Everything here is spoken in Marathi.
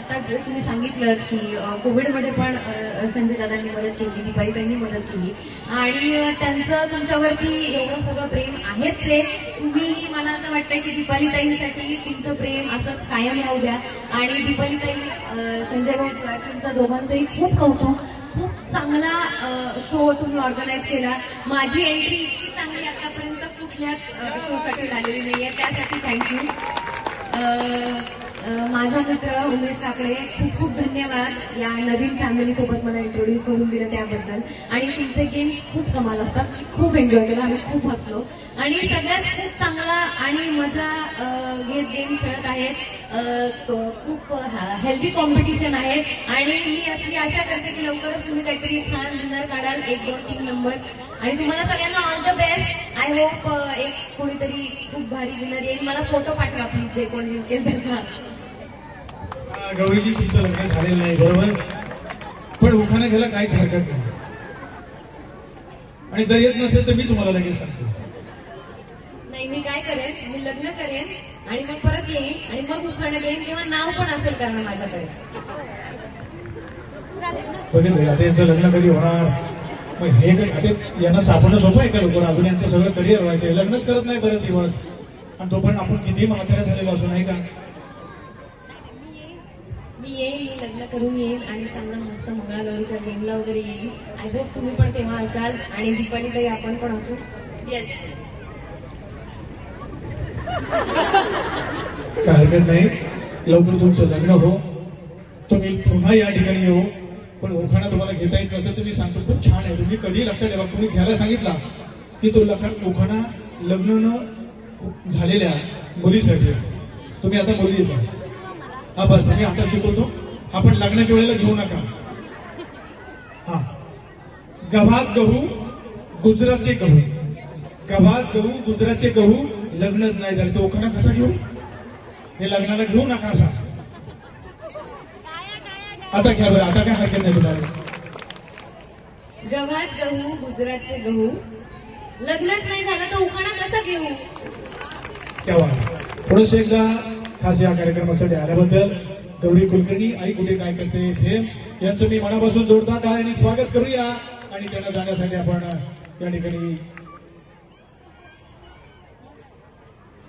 आता जर तुम्ही सांगितलं की कोविडमध्ये पण संजय दादांनी मदत केली दीपालीताईंनी मदत केली आणि त्यांचं तुमच्यावरती एवढं सगळं प्रेम आहेच आहे तुम्ही मला असं वाटतं की दीपालीताईंसाठी तुमचं प्रेम असंच कायम राहू द्या. आणि दीपालीताई संजय भाऊ तुमचं दोघांचंही खूप कौतुक खूप चांगला शो तुम्ही ऑर्गनाईज केला. माझी एंट्री इतकी चांगली आतापर्यंत कुठल्याच शोसाठी झालेली नाहीये त्यासाठी थँक्यू माझा मित्र उमेश काकडे खूप खूप धन्यवाद या नवीन फॅमिली सोबत मला इंट्रोड्यूस करून दिलं त्याबद्दल. आणि तिचे गेम्स खूप कमाल असतात. खूप एन्जॉय केला आम्ही खूप हसलो. आणि सगळ्यात खूप चांगला आणि मजा हे घेत गेम खेळत आहेत खूप हेल्दी कॉम्पिटिशन आहे. आणि मी अशी आशा करते की लवकरच तुम्ही काहीतरी छान विनर काढाल एक दोन तीन नंबर आणि तुम्हाला सगळ्यांना all the best I hope एक कोणीतरी खूप भारी विनर येईल. मला फोटो पाठवा प्लीज जे कोणी जिंकेल त्याचा. गौरीजी तुमचं लग्न झालेलं नाही बरोबर? पण उखाणा घ्यायला काहीच हरकत नाही. आणि जर येत नसेल तर मी तुम्हाला लगेच सांगतो. नाही मी काय करेन? मी लग्न करेन आणि मग परत येईन आणि मग उखाणं घेईन. तेव्हा नाव पण असेल कारण माझ्याकडे. बघितलं आता यांचं लग्न कधी होणार? मग हे काही यांना सापडणं सोपं आहे का लोक अजून यांचं सगळं करिअर व्हायचं लग्नच करत नाही बरं दिवस आणि तो पण आपण किती म्हाताऱ्या झालेलो असो नाही का? मी मी लग्न करून येईन आणि चांगला मस्त मंगळागौरीच्या गेमला वगैरे येईन आय होप तुम्ही पण तेव्हा असाल आणि दीपाली ताई आपण पण असू. काय हरकत नाही. लवकर तुमचं लग्न हो. तुम्ही पुन्हा या ठिकाणी येऊ. पण उखाणा तुम्हाला घेता येईल. कसं तुम्ही सांगतो खूप छान आहे. तुम्ही कधी लक्षात ठेवा. तुम्ही घ्यायला सांगितला की तो लग्न उखाणा लग्न न झालेल्या मुलीसाठी. तुम्ही आता मुली येता हा बस. मी आता शिकवतो. आपण लग्नाच्या वेळेला घेऊ नका. हा. गव्हात गहू गुजरातचे गहू. गव्हात गहू गुजरातचे गहू लग्नच नाही झालं. तो उखाणा कसा घेऊ? हे लग्नाला घेऊ नका असा. आता घ्या बरं आता काय हरकत नाही तुम्हाला गव्हात गहू गुजरातचे गहू. लग्नच नाही झालं तर उखाणा कसा घेऊ? तेव्हा थोडस एकदा खास या कार्यक्रमासाठी आल्याबद्दल गौरी कुलकर्णी आई कुठे काय करते हे यांचं मी मनापासून जोरदार टाळ्याने स्वागत करूया. आणि त्यांना जाण्यासाठी आपण या ठिकाणी